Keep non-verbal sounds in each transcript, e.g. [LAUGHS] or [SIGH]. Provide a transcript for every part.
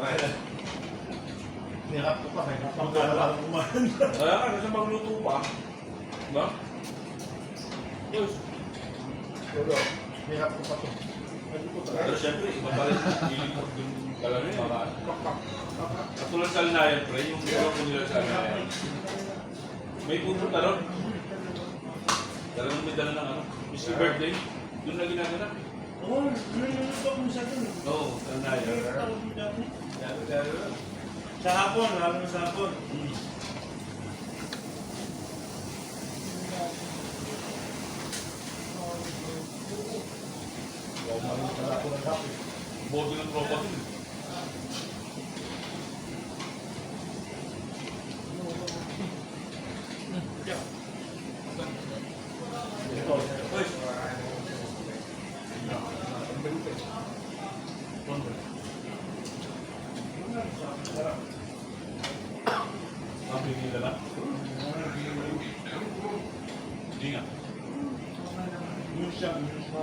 Right. Nirap ko pa, may Ang parang kumain. [LAUGHS] Kaya ka, nasa magluto pa. Diba? Yes. Nirap ko pa to. Pero syempre, iba pa rin ilipot yung talaga yun. Katulad sa Alnayan, pre, yung ginawa ko nila sa Alnayan. May pupunta ron. Talagang may dala ng ano, Mr. Birthday. Doon na ginagana. Oo, niluluto ko sa dun. Oo, sa Alnayan. Sa hapon, lalo sa hapon. Hmm. Bodo ng tropa dun. Ito, Uy, Sabi nila lang. Hindi nga. Yung siya, yung siya.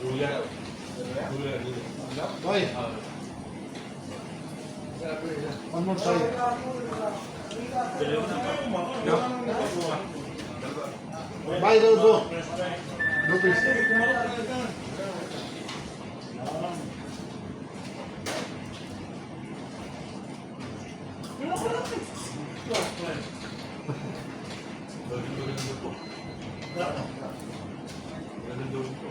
Luya. Luya. Luya. Hoy, one more. Bye, Dodo. No, please. Dulin-dulin mo to. Dulin-dulin to.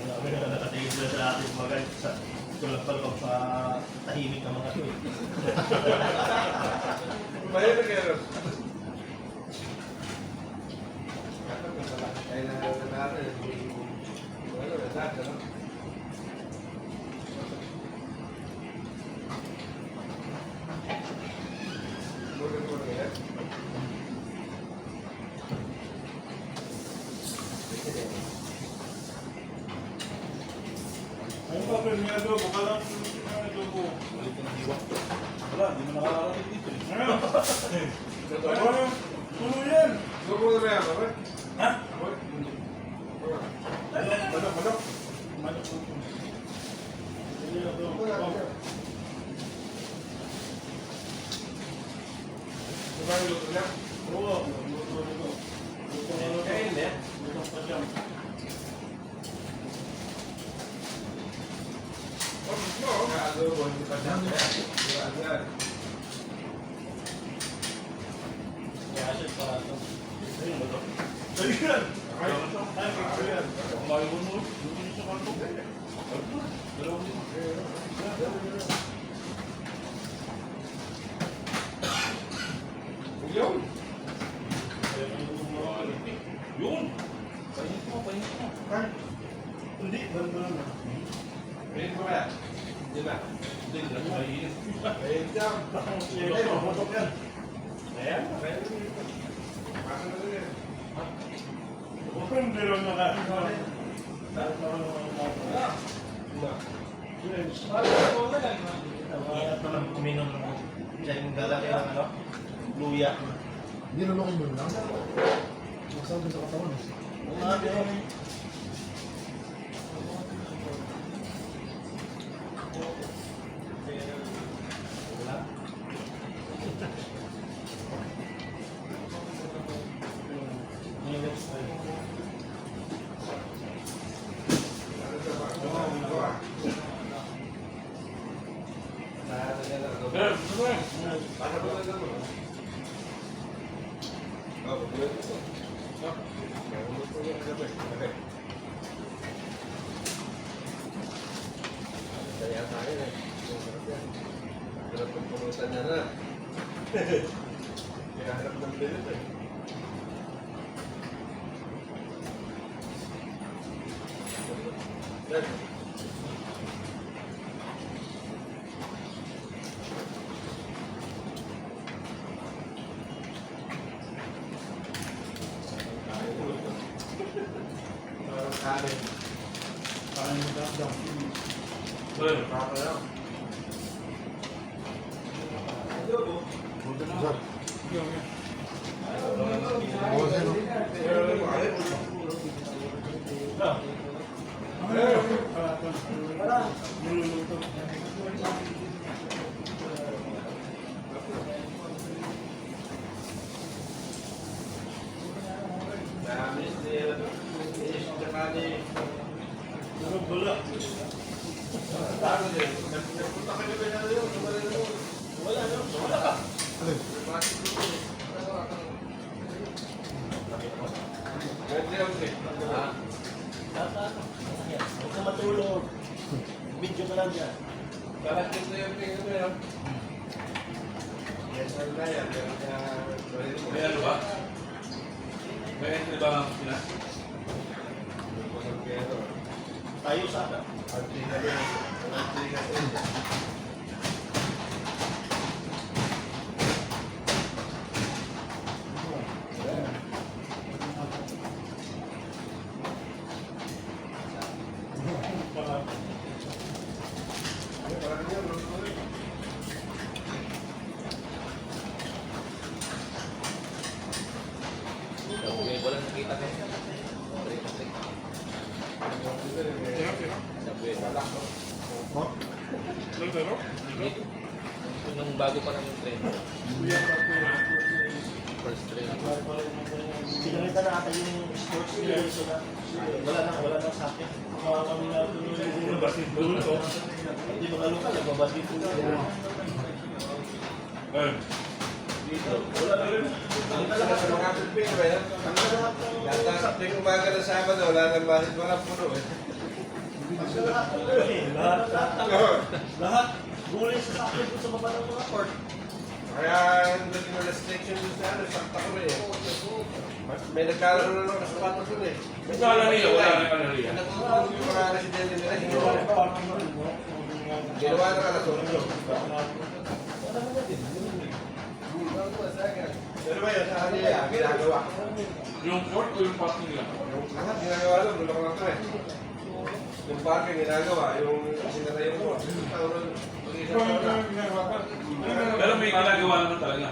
Wala kami na nakatingin sila sa ating mga guys. Sa tulad pa lang sa tahimik ng mga to. eh. Ayun pa, may adobo. Balik ka ng diwa. Wala, di mo nakakarating dito. Ano? Ano? Tulo yan. Ha? Manok, manok. Manok po ito. Hindi na ito. Oh. Oo. Luto, luto. Luto na luto. Luto pa siya. Kaya siya para ito. Ayun mo to. Ayun yan. Ay, ay, yan. Ang mahal mo mo. Luto niyo sa kanto. Dalawang lima. Yun! Pahinit mo, pahinit mo. Ay, Hindi, ganun lang. Hindi na. Hindi na. Pahinit. Ay, mamotok yan. Ayan. Huwag kang dalawang nakain. Dahil naman naman mamotok. Yes. Kaya pa lang kuminom ng siya yung lalaki ng ano, luya. Nilulokin mo lang. Masabi sa katawan. Oo nga, pero Sa Kaya tayo eh. Masarap yan. Sarap ng pulutan niya na. Kaya harap ng bilit eh. Yan. Parang 자. May ano ba? May entry ba ang Pinas? Tayo sana. Anti na yun. Anti na yun. Parang yun, no? Walang nakita ko. Oh? Ito nung bago pa lang yung train. First train. Pinalitan na ata yung sports nila. Na, wala na, wala na sa akin. Mga kami na Yung basketball to. Hindi makalo ka, nagbabasketball ka. Eh, Wala na rin. Ang talaga sa mga Pilipino ba yan? Yata sa umaga ng Sabado, wala nang basit mga puno eh. Lahat, lahat, lahat. Gulay sa akin sa baba ng mga court. Kaya hindi na restriction dun sa ano, sakta ko eh. May nagkaroon na ng sapatos dun eh. may wala na gallery. Natutulog yung mga residente nila, ginawa ginawa ng alas 8. Pero ba yun, sa kanila, ginagawa. Yung court o yung parking nila? Yung lahat ginagawa lang, bulak lang to eh. Yung parking ginagawa, yung sinara yung court. Taon nun, mag-isang taon na. Pero may ginagawa naman talaga.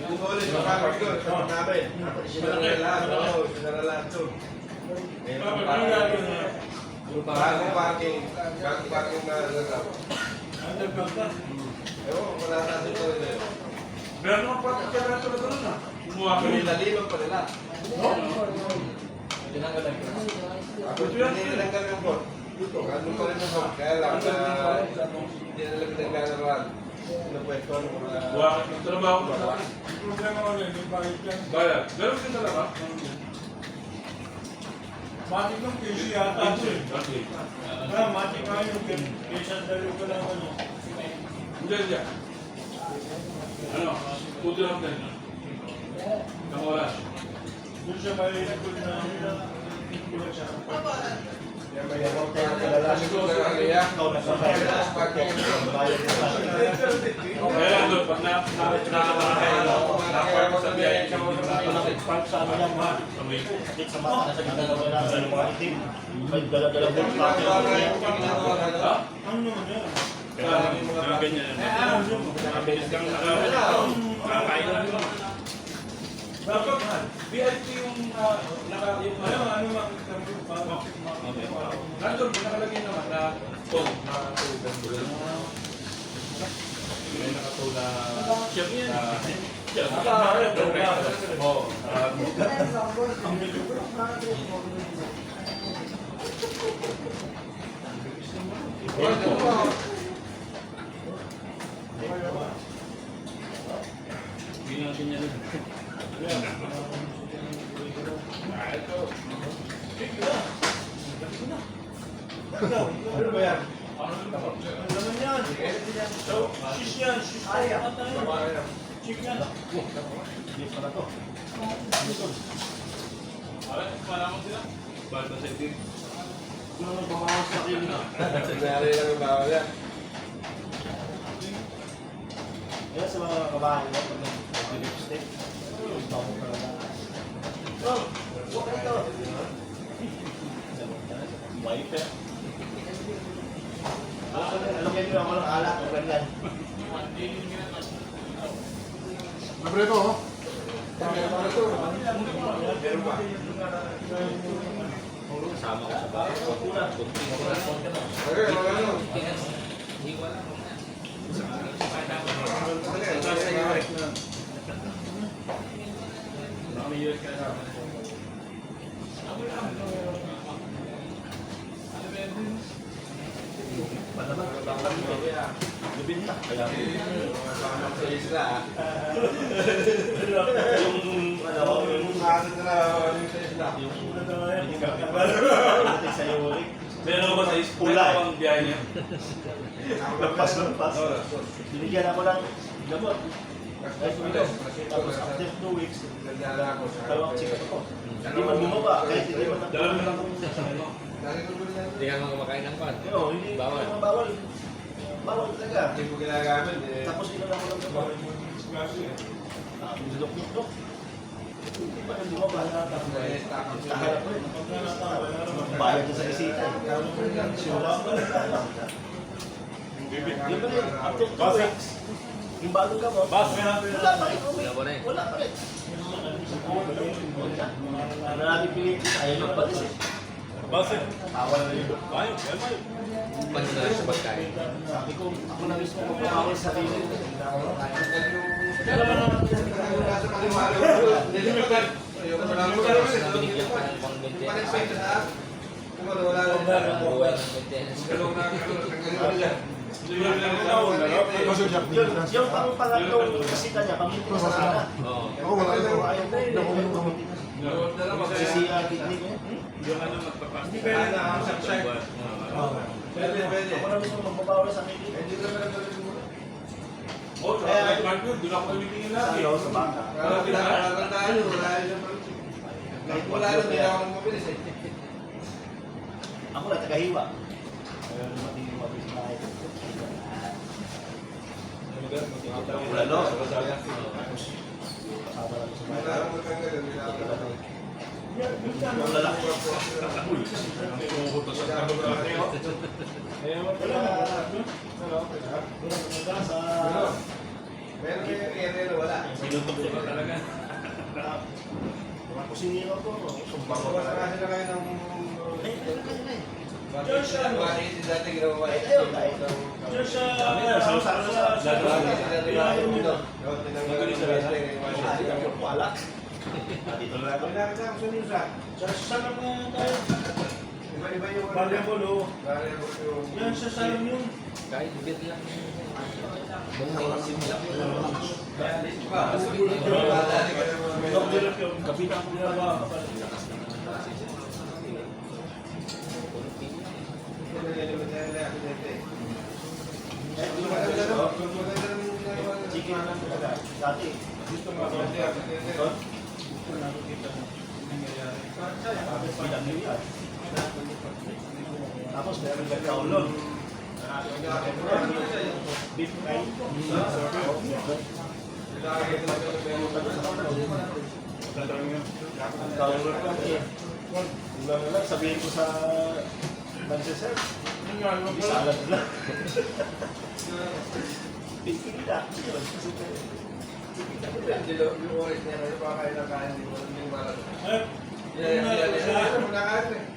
Yung ulit, yung parking doon, sa mga namin. Sinara na lahat, oo, sinara lahat parking. Bagong parking, bagong parking na nagagawa. Ewan, wala na dito rin. Meron naman parking ka na talaga doon ah. Kumuha ka nila. Pa nila. Ako Matik ng PC yata ito eh. Okay. Kaya matik nga yung kaysa dalo ko lang ano. Hindi, hindi. Ano? Puto lang din. Isang oras. Doon siya may likod na kulang siya. Kaya may na nila. Ikaw na sa. Kaya lang doon, pag na, na, na, na, na, sa biyahe, Parang sa ano yan, mga sakit sa mata, nasa ganda na sa mga itim. May yung pake. Ha? Ano naman yan? Mga ganyan. Mabilis kang nakakain lang yun. Bakit man? VIP yung, ah, naka, Ano, ano, ano mang parang nandun, nakalagay naman na phone, na may nakataw na chef na chef. Oo. Hindi natin yan. Ano mga kabahan mo, pag nag-lipstick, yung to. Wiper. Alam niyo ako ng alak o ganyan. Libre to, oh. Kasama ko sa bahay. Ko. Okay, mga. Hiwa lang. Malaman, babang ito. Lubin na. Sa isla, ah. yung ano, yung Ano na lang, yung sa isla. yung hindi ka pagdating sa iyo ulit. Meron ba sa is Pula ang biyahe niya? Lampas, lampas. Binigyan ako ng gamot. Tapos after two weeks, sa... dalawang check ako. Hindi man bumaba, kahit hindi man Dalawa na lang ko ba yan? Hindi ka kumakain ng pan. Oo, hindi Bawal. bawal. Bawal. Bawal talaga. Hindi ko ginagamit eh. Tapos ilan ako ng gamot. Ah, dudok-dudok. Hindi pa nang bumaba na Eh, stock up sila. Taharap ko rin. Bayad sa isita. Sura ko rin. After two weeks, yung bagong gamot, Bas, may natin. wala pa rin. Wala pa rin. Wala pa rin. Natin pilitin? Ayaw nyo palis eh. Base. Tawa na rin. Tayo, kaya tayo. Pan na sa pagkain. Sabi ko, ako na mismo magpapakawin sa sarili. Nilimitan. Ayoko na pang Panik maintenance. sa ito sa Kung ano, wala na, yung pang pangatlong bisita niya, pamilya ko sa sana. Ako wala ito. Ayaw ko, Hindi ako uminom gamot. Magsisiya kidney ko. Yung ano, magpapas. Hindi pwede na. Pwede, pwede. Ako na mismo magbabawas sa akin. Ko naman mo. Oh, sa Marco, doon ako tumitingin lagi. Sa yun, wala yun yung Kahit wala lang, hindi ako mabilis eh. Ako na, tagahiwa. Wala no? Wala bahay. lang matanggalin, hindi na lalaki. Sa... Meron yung area na wala. Sinutok ko talaga. Mga kusinero ko, sumbang ko talaga. na sila kayo ng... Siya? Bakit si dati ginawa Ay, eh? Na. Ah, na na. Iba-iba yung... Variable, oh. Variable yung... Yan sa salon yun. Kahit bit lang. Ba, kapitan ko ginagawa ka pala. Chicken na lang talaga. Dati. Dito nga ba? Ito? Dito nakikita mo. Nangyayari. Bilang yun yan. Tapos meron ka kaulon. Beef fry. Ang kaulon ko eh. Ulang na lang, ko sa nagsiserve. Hindi salad lang. Pipili na. Yun. Eh,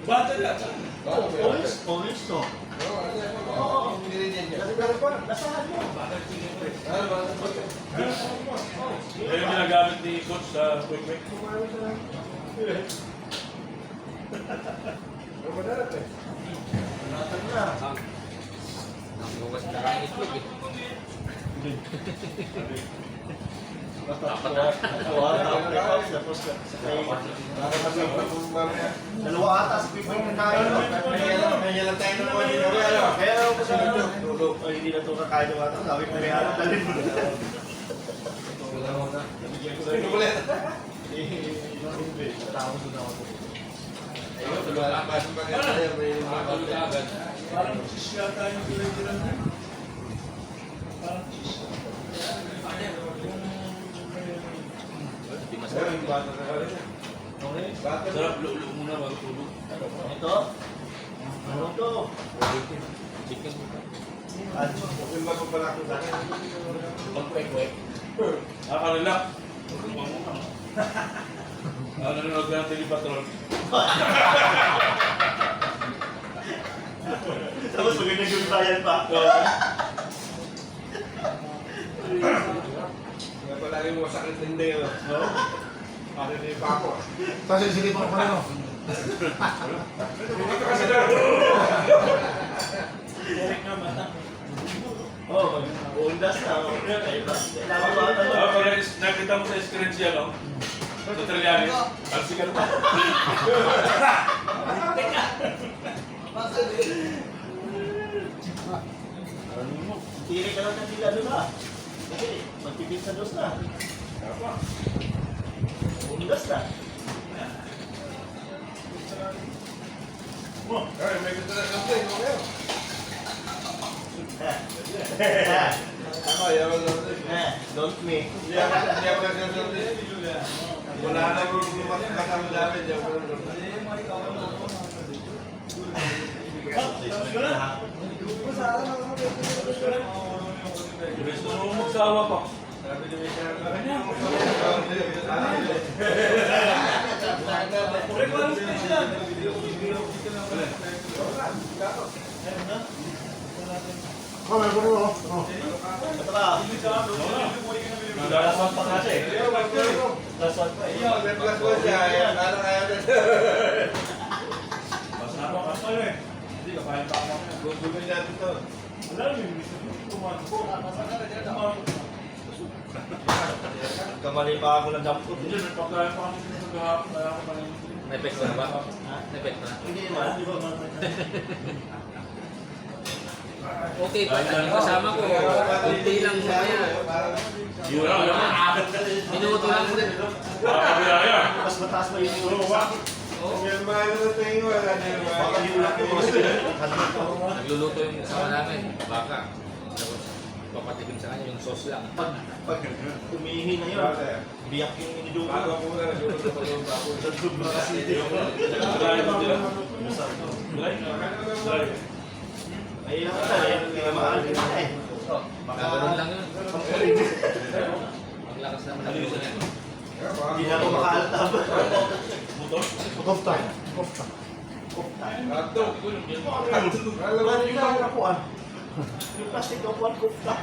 bata lang. Oh, orange. Orange to. Nasahan mo. Yan yung ginagamit ni Coach sa quick quick. Natag na. Ang bukas na kain itlog eh. Na. Dalawa ata sa people yung kain. Ganyan lang tayo ng na ano. Kaya ako sa ano, oh, hindi na ito kakain ng ato. Sabi ko rin, ano, dalhin mo na. Ulit? Tapos na wala pa sa pagkakaya. May Makakalo ka agad. Parang cheese yata yung tuloy-tuloy na. Parang na. Sarap lulo muna bago tulog. Ito. Ano to? Chicken. At Yung bago pala ako sa akin. Pag-kwek-kwek. Nakaka-relax. Tulungan mo Ah, nanonood ka ng Telepatrol. tapos magandang yung bayan pa. Kaya palagi mo sakit hindi yun. No? Ano ni Paco? Tapos isilipan ko na no. Hindi ka kasi na. Eric na mata. Oh, mag-undas na. Kailangan? Ah, pag nakita mo sa screen siya, no? Sa Trillanes, talsikan pa. Ano mo? Tiri ka lang ng tila doon na. Kasi magpipit sa dos na. Undas na. Ay, may gusto na something. Okay. Eh. Ako, yaman. Eh, Don't me. Ako nagsasabi. Wala na yung mas kasama namin. Hindi ako nagsasabi. Gusto mo magsawa pa. Sabi ni Michelle, Kanya. Eric, may. May. Kamali pa ako ng jump foot. Hindi, may pagkain pa kami sa gahapon. Kaya ako pa rin. Na-effect na ba? Na-effect na. Hindi naman. [LAUGHS] Okay, pag kasama ko, kunti lang. Yun lang, yun lang. Minuto lang ulit. Mas mataas pa yung sa. Yung yung yung ko. Nagluluto yung kasama namin. Baka. Tapos, papatikim sa kanya yung sauce lang. Pag pag umihi na yun, biyak yung inidugo. Bago ako na, siguro sa pag-uwi ako. Sa sobrang kasi. Dry mo dyan. Dry? Dry. Ay, lang ka eh. Kaya mahal ka na eh. Gagawin lang yun. Ang naman ng luto niya. Hindi na ako makaaltab. Motor? Kofta. Kofta. Ato. Alam mo yung mga kapuan. Yung plastic ng kuwan kufta.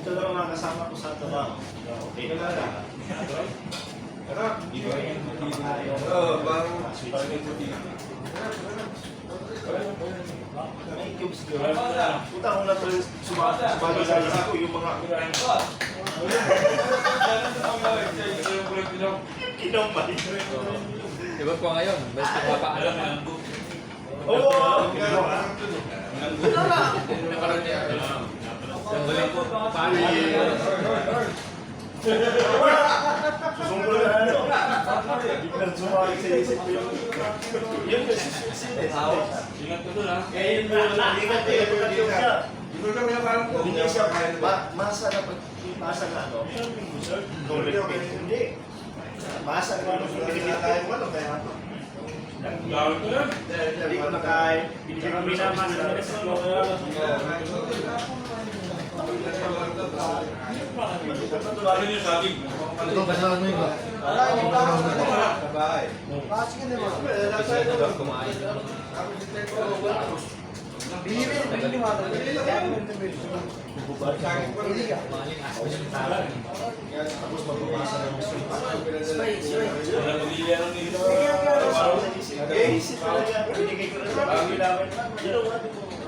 Ito lang ang kasama ko sa trabaho. Okay na lang. Ano? Oo, parang May cubes ko. Puta ko na ito sumagi sa isip ko yung mga kinamay. Iba po ngayon, best Alam papaalam na. ang book. Oo! Yung galing po, paano Susunod na ano. Biglang sumagi sa isip ko yung... Yun kasi susunod. Ingat ka doon yun na, ingat eh. Dito kami na parang Hindi siya, ma- masa na pag masa na ano, hindi. Masa na ano, mo ano, kaya ano. Gawin ko lang. Hindi ko nakain, na masa na sa Paano yung saging?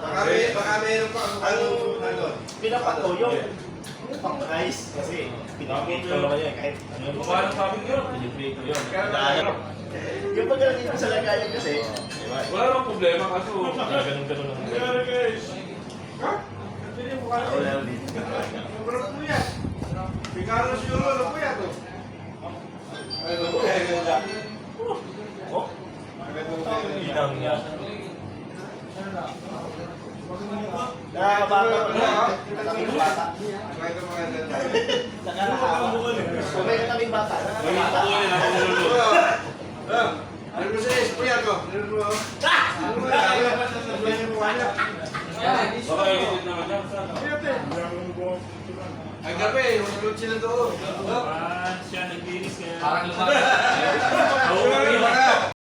Yun. Wala ko na. Yun ang ano ko. Baka may- baka meron pa ang ano, ano. Pinapato yung pang-ice kasi piniprito naman yan kahit ano Yung mukha ng sabi ko, piniprito yun. Yung pagkalagay mo sa lagayan kasi, ba? wala namang problema kaso ganun-ganun lang. Kaya guys. Ako lang din. Pero po yan. Picaro siguro, ano po yan to? Ano po yan? Ganda. Oh, inang niya. Nakakabata ko na. Kaming bata. Kahit ang mga ganda. Nakakahawa. Kung may kaming bata, May mga nakakabata. po yun ako niluluto. Ah, ano mo sa po to? Ano mo? Ano mo yan? Ano mo yung mukha niya? Baka edit naman yan. Ay gabi, yung tulog sila doon. Ah. Parang lumakas [LAUGHS]